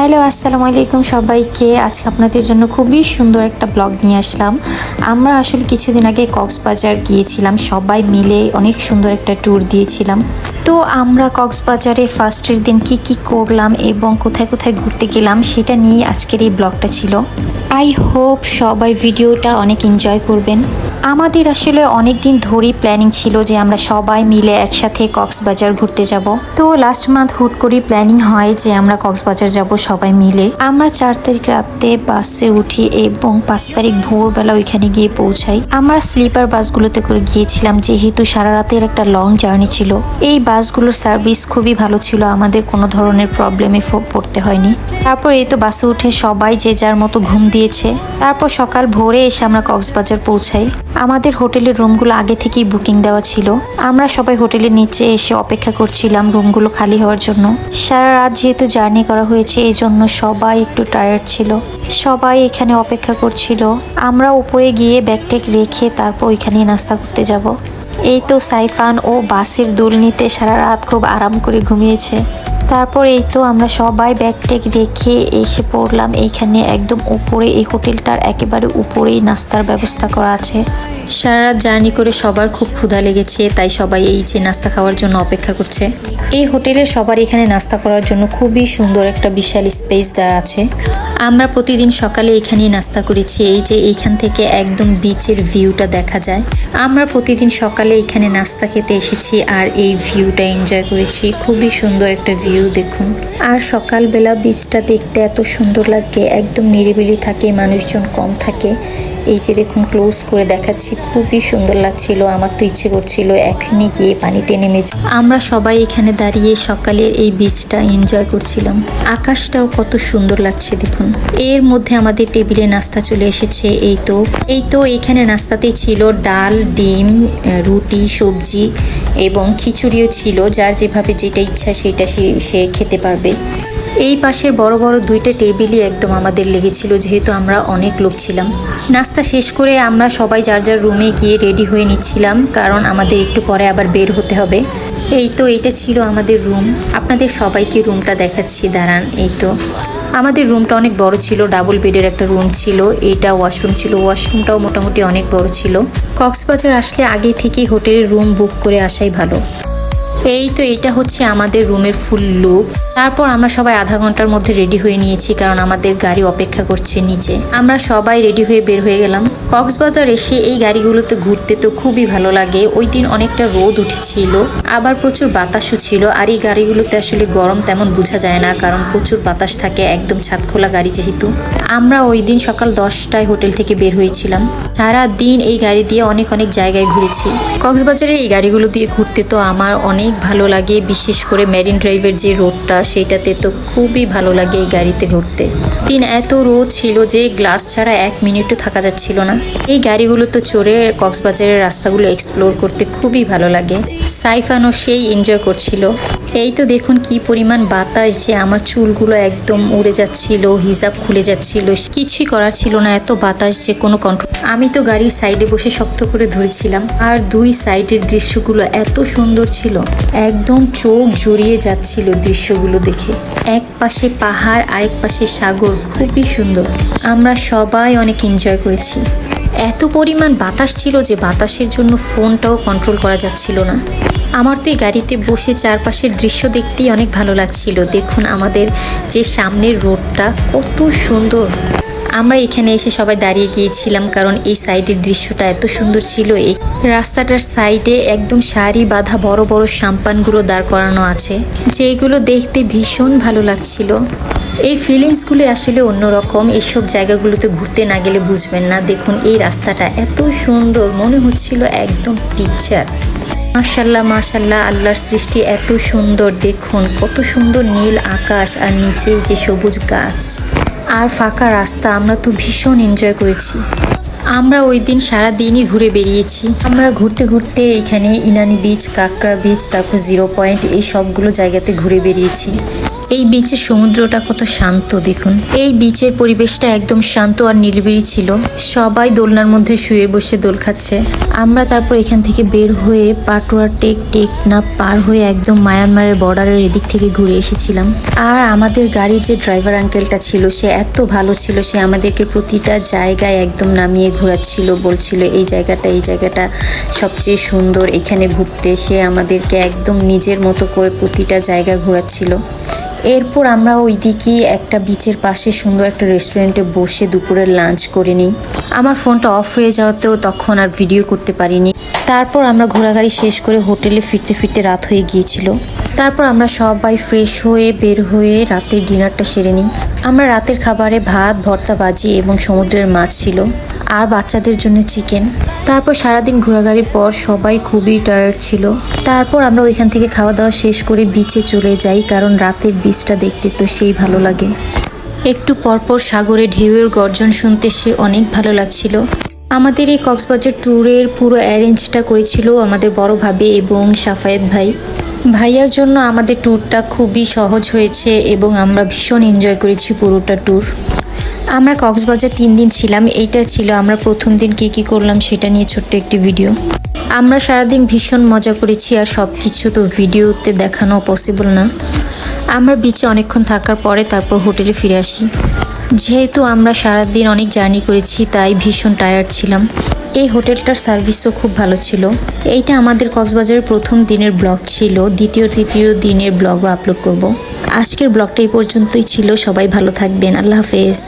Hello, আসসালামু আলাইকুম সবাইকে। আজকে আপনাদের জন্য খুবই সুন্দর একটা ব্লগ নিয়ে আসলাম। আমরা আসলে কিছুদিন আগে কক্সবাজার গিয়েছিলাম। সবাই মিলে অনেক সুন্দর একটা ট্যুর দিয়েছিলাম। তো আমরা কক্সবাজারে ফার্স্টের দিন কি কি করলাম এবং কোথায় কোথায় ঘুরতে গেলাম সেটা নিয়ে আজকের এই ব্লগটা ছিল। আই হোপ সবাই ভিডিওটা অনেক এনজয় করবেন। আমাদের আসলে অনেক দিন ধরেই প্ল্যানিং ছিল যে আমরা সবাই মিলে একসাথে কক্সবাজার ঘুরতে যাব। তো লাস্ট মান্থ হুট করে প্ল্যানিং হয় যে আমরা কক্সবাজার যাব সবাই মিলে। আমরা চার তারিখ রাতে বাসে উঠি এবং পাঁচ তারিখ ভোরবেলা ওইখানে গিয়ে পৌঁছাই। আমরা স্লিপার বাসগুলোতে করে গিয়েছিলাম, যেহেতু সারা রাতের একটা লং জার্নি ছিল। এই বাসগুলোর সার্ভিস খুবই ভালো ছিল, আমাদের কোনো ধরনের প্রবলেমে পড়তে হয়নি। তারপর এই তো বাসে উঠে সবাই যে যার মতো ঘুম দিয়েছে। তারপর সকাল ভোরে এসে আমরা কক্সবাজার পৌঁছাই। আমাদের হোটেলের রুমগুলো আগে থেকেই বুকিং দেওয়া ছিল। আমরা সবাই হোটেলের নিচে এসে অপেক্ষা করছিলাম রুমগুলো খালি হওয়ার জন্য। সারা রাত যেহেতু জার্নি করা হয়েছে এই জন্য সবাই একটু টায়ার্ড ছিল। সবাই এখানে অপেক্ষা করছিল। আমরা উপরে গিয়ে ব্যাগটেক রেখে তারপর ওইখানেই নাস্তা করতে যাব। এই তো সাইফান ও বাসের দুলনিতে সারা রাত খুব আরাম করে ঘুমিয়েছে। তারপর এই তো আমরা সবাই ব্যাগ টেক রেখে এসে পড়লাম। এইখানে একদম উপরে, এই হোটেলটার একেবারে উপরেই নাস্তার ব্যবস্থা করা আছে। সারা রাত জার্নি করে সবার খুব ক্ষুধা লেগেছে, তাই সবাই এই যে নাস্তা খাওয়ার জন্য অপেক্ষা করছে। এই হোটেলে সবার এখানে নাস্তা করার জন্য খুবই সুন্দর একটা বিশাল স্পেস দেওয়া আছে। আমরা প্রতিদিন সকালে এখানেই নাস্তা করেছি। এই যে এইখান থেকে একদম বিচের ভিউটা দেখা যায়। আমরা প্রতিদিন সকালে এখানে নাস্তা খেতে এসেছি আর এই ভিউটা এনজয় করেছি। খুবই সুন্দর একটা ভিউ। দেখুন। আর সকালবেলা বীজটা দেখতে এত সুন্দর লাগে, একদম নিরিবিলি থাকে, মানুষজন কম থাকে। এই যে দেখুন ক্লোজ করে দেখাচ্ছি, খুবই সুন্দর লাগছিল, আমার তো ইচ্ছে করছিল এখনই গিয়ে পানিতে নেমে যা- আমরা সবাই এখানে দাঁড়িয়ে সকালের এই বীজটা এনজয় করছিলাম। আকাশটাও কত সুন্দর লাগছে, দেখুন। এর মধ্যে আমাদের টেবিলে নাস্তা চলে এসেছে, এই তো। এই তো, এখানে নাস্তাতে ছিল ডাল, ডিম রুটি, সবজি এবং খিচুড়িও ছিল, যার যেভাবে যেটা ইচ্ছা সেটা সে খেতে পারবে। এই পাশের বড় বড় দুইটা টেবিলই একদম আমাদের লেগেছিল, যেহেতু আমরা অনেক লোক ছিলাম। নাস্তা শেষ করে আমরা সবাই যার যার রুমে গিয়ে রেডি হয়ে নিচ্ছিলাম, কারণ আমাদের একটু পরে আবার বের হতে হবে। এই তো এটা ছিল আমাদের রুম। আপনাদের সবাইকে রুমটা দেখাচ্ছি, দাঁড়ান, এই তো। আমাদের রুমটা অনেক বড় ছিল, ডাবল বেডের একটা রুম ছিল, এটা ওয়াশরুম ছিল, ওয়াশরুমটাও মোটামুটি অনেক বড় ছিল। কক্সবাজার আসলে আগে থেকেই হোটেলের রুম বুক করে আসাই ভালো। এই তো এটা হচ্ছে আমাদের রুমের ফুল লুক তারপর আমরা সবাই আধা ঘণ্টার মধ্যে রেডি হয়ে নিয়েছি, কারণ আমাদের গাড়ি অপেক্ষা করছে নিচে। আমরা সবাই রেডি হয়ে বের হয়ে গেলাম। কক্সবাজার এসে এই গাড়িগুলোতে ঘুরতে তো খুবই ভালো লাগে। ওই দিন অনেকটা রোদ উঠেছিল, আবার প্রচুর বাতাসও ছিল, আর এই গাড়িগুলোতে আসলে গরম তেমন বোঝা যায় না, কারণ প্রচুর বাতাস থাকে, একদম ছাদ খোলা গাড়ি যেহেতু। আমরা ওই দিন সকাল দশটায় হোটেল থেকে বের হয়েছিলাম। সারা দিন এই গাড়ি দিয়ে অনেক অনেক জায়গায় ঘুরেছি। কক্সবাজারে এই গাড়িগুলো দিয়ে ঘুরতে তো আমার অনেক ভালো লাগে, বিশেষ করে মেরিন ড্রাইভের যে রোডটা সেটাতে তো খুবই ভালো লাগে এই গাড়িতে ঘুরতে। দিন এত রোদ ছিল যে গ্লাস ছাড়া এক মিনিটও থাকা যাচ্ছিল না। এই গাড়িগুলো তো চড়ে কক্সবাজারের রাস্তাগুলো এক্সপ্লোর করতে খুবই ভালো লাগে। সাইফানও সেই এনজয় করছিল। এই তো দেখুন কি পরিমাণ বাতাস যে আমার চুলগুলো একদম উড়ে যাচ্ছিল, হিজাব খুলে যাচ্ছিল। কিছুই করার ছিল না, এত বাতাস যে কোনো কন্ট্রোল আমি তো গাড়ির সাইডে বসে শক্ত করে ধরেছিলাম। আর দুই সাইডের দৃশ্যগুলো এত সুন্দর ছিল। একদম চোখ জড়িয়ে যাচ্ছিল দৃশ্যগুলো দেখে। এক পাশে পাহাড়, আরেক পাশে সাগর, খুবই সুন্দর। আমরা সবাই অনেক এনজয় করেছি। এত পরিমাণ বাতাস ছিল যে বাতাসের জন্য ফোনটাও কন্ট্রোল করা যাচ্ছিল না। আমার তো এই গাড়িতে বসে চারপাশের দৃশ্য দেখতেই অনেক ভালো লাগছিল। দেখুন আমাদের যে সামনের রোডটা কত সুন্দর। আমরা এখানে এসে সবাই দাঁড়িয়ে গিয়েছিলাম কারণ এই সাইডের দৃশ্যটা এত সুন্দর ছিল। এই রাস্তাটার সাইডে একদম সারি বাঁধা বড় বড় সাম্পানগুলো দাঁড় করানো আছে, যেগুলো দেখতে ভীষণ ভালো লাগছিল। এই ফিলিংসগুলো আসলে অন্যরকম এইসব জায়গাগুলোতে ঘুরতে না গেলে বুঝবেন না। দেখুন, এই রাস্তাটা এত সুন্দর, মনে হচ্ছিল একদম পিকচার মাশাল্লাহ মাশাল্লাহ আল্লাহর সৃষ্টি এত সুন্দর। দেখুন, কত সুন্দর নীল আকাশ আর নিচে যে সবুজ গাছ। আর ফাঁকা রাস্তা, আমরা তো ভীষণ এনজয় করেছি। আমরা ওই দিন সারা দিনই ঘুরে বেরিয়েছি। আমরা ঘুরতে ঘুরতে এখানে ইনানি বিচ কাকরা বিচ তারপর জিরো পয়েন্ট এই সবগুলো জায়গাতে ঘুরে বেরিয়েছি। এই বিচের সমুদ্রটা কত শান্ত, দেখুন। এই বিচের পরিবেশটা একদম শান্ত আর নিরিবিলি ছিল। সবাই দোলনার মধ্যে শুয়ে বসে দোল খাচ্ছে। আমরা তারপর এখান থেকে বের হয়ে পাটুয়া টেক টেক না পার হয়ে একদম মায়ানমারের বর্ডারের এদিক থেকে ঘুরে এসেছিলাম। আর আমাদের গাড়ির যে ড্রাইভার আঙ্কেলটা ছিল, সে এত ভালো ছিল, সে আমাদেরকে প্রতিটা জায়গায় একদম নামিয়ে ঘোরাচ্ছিল, বলছিল, এই জায়গাটা এই জায়গাটা সবচেয়ে সুন্দর, এখানে ঘুরতে। সে আমাদেরকে একদম নিজের মতো করে প্রতিটা জায়গা ঘোরাচ্ছিল। এরপর আমরা ওইদিকে একটা বিচের পাশে সুন্দর একটা রেস্টুরেন্টে বসে দুপুরের লাঞ্চ করে নিই। আমার ফোনটা অফ হয়ে যাওয়াতেও তখন আর ভিডিও করতে পারিনি। তারপর আমরা ঘোরাঘুরি শেষ করে হোটেলে ফিরতে ফিরতে রাত হয়ে গিয়েছিল। তারপর আমরা সবাই ফ্রেশ হয়ে বের হয়ে রাতের ডিনারটা সেরে নিই। আমরা রাতের খাবারে ভাত, ভর্তা, ভাজি এবং সমুদ্রের মাছ ছিল আর বাচ্চাদের জন্য চিকেন তারপর সারাদিন ঘোরাঘুরির পর সবাই খুবই টায়ার্ড ছিল। তারপর আমরা ওইখান থেকে খাওয়া দাওয়া শেষ করে বিচে চলে যাই কারণ রাতের বিচটা দেখতে তো সেই ভালো লাগে। একটু পরপর সাগরে ঢেউয়ের গর্জন শুনতে সে অনেক ভালো লাগছিল। আমাদের এই কক্সবাজার ট্যুরের পুরো অ্যারেঞ্জটা করেছিল আমাদের বড় ভাবে এবং সাফায়েত ভাই। ভাইয়ার জন্য আমাদের ট্যুরটা খুবই সহজ হয়েছে এবং আমরা ভীষণ এনজয় করেছি পুরোটা ট্যুর আমরা কক্সবাজার তিন দিন ছিলাম, এইটা ছিল আমরা প্রথম দিন কী কী করলাম সেটা নিয়ে ছোট্ট একটি ভিডিও আমরা সারাদিন ভীষণ মজা করেছি আর সব কিছু তো ভিডিওতে দেখানো পসিবল না। আমরা বিচে অনেকক্ষণ থাকার পরে তারপর হোটেলে ফিরে আসি। যেহেতু আমরা সারাদিন অনেক জার্নি করেছি, তাই ভীষণ টায়ার্ড ছিলাম। এই হোটেলটার সার্ভিসও খুব ভালো ছিল। এইটা আমাদের কক্সবাজারের প্রথম দিনের ব্লগ ছিল। দ্বিতীয়, তৃতীয় দিনের ব্লগও আপলোড করব। আজকের ব্লগটা এই পর্যন্তই ছিল। সবাই ভালো থাকবেন। আল্লাহ হাফেজ।